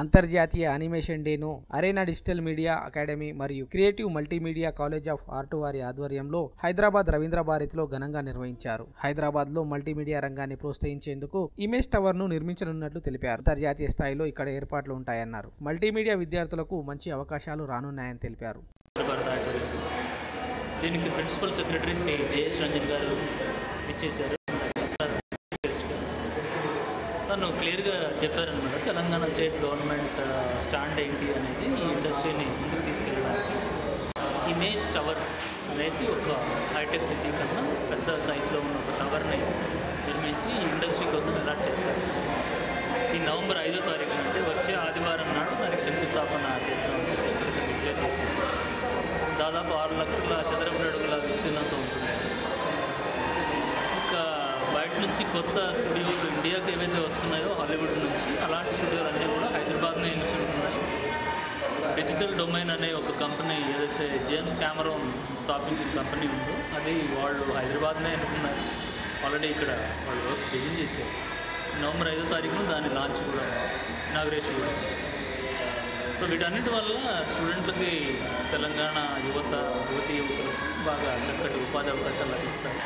అంతర్జాతీయ అనిమేషన్ డేను arena digital media academy మరియు creative multimedia college of art వారి ఆధ్వర్యంలో హైదరాబాద్ రవీంద్ర భారతిలో ఘనంగా నిర్వహించారు. హైదరాబాద్లో మల్టీమీడియా రంగాన్ని ప్రోత్సహించేందుకు ఇమేజ్ టవర్ను నిర్మించనున్నట్లు తెలిపారు. అంతర్జాతీయ స్థాయిలో ఇక్కడ ఏర్పాట్లు ఉంటాయన్నారు. మల్టీమీడియా విద్యార్థులకు మంచి అవకాశాలు రానున్నాయని తెలిపారు. దీనికి ప్రిన్సిపల్ సెక్రటరీ శ్రీ జయేష్ రంజన్ గారు ఇచ్చేశారు తను క్లియర్గా చెప్పారనమాట. తెలంగాణ స్టేట్ గవర్నమెంట్ స్టాండ్ ఏంటి అనేది ఈ ఇండస్ట్రీని ముందుకు తీసుకెళ్ళడానికి. ఇమేజ్ టవర్స్ అనేసి ఒక హైటెక్ సిటీ కన్నా పెద్ద సైజులో ఉన్న ఒక టవర్ని నిర్మించి ఈ ఇండస్ట్రీ కోసం అలాట్ చేస్తారు. ఈ నవంబర్ ఐదో తారీఖు అంటే వచ్చే ఆదివారం నాడు దానికి శంకుస్థాపన చేస్తామని చెప్పి డిక్లేర్ చేసింది దాదాపు ఆరు లక్షల చదరపు అడుగుల విస్తీర్ణంతో ఉంటుంది. నుంచి కొత్త స్టూడియోలు ఇండియాకి ఏవైతే వస్తున్నాయో హాలీవుడ్ నుంచి అలాంటి స్టూడియోలు అన్నీ కూడా హైదరాబాద్నే నిల్చుంటున్నాయి డిజిటల్ డొమైన్ అనే ఒక కంపెనీ ఏదైతే జేమ్స్ కెమెరాన్ స్థాపించిన కంపెనీ ఉందో అది వాళ్ళు హైదరాబాద్నే ఎన్నుకున్నారు ఆల్రెడీ ఇక్కడ వాళ్ళు వర్క్ బిగిన్ చేశారు. నవంబర్ ఐదో తారీఖున దాని లాంచ్ కూడా ఇనాగ్రేషన్ కూడా. సో వీటన్నిటి వల్ల స్టూడెంట్లకి తెలంగాణ యువత యువతి యువకులకు బాగా చక్కటి ఉపాధి అవకాశాలు లభిస్తాయి.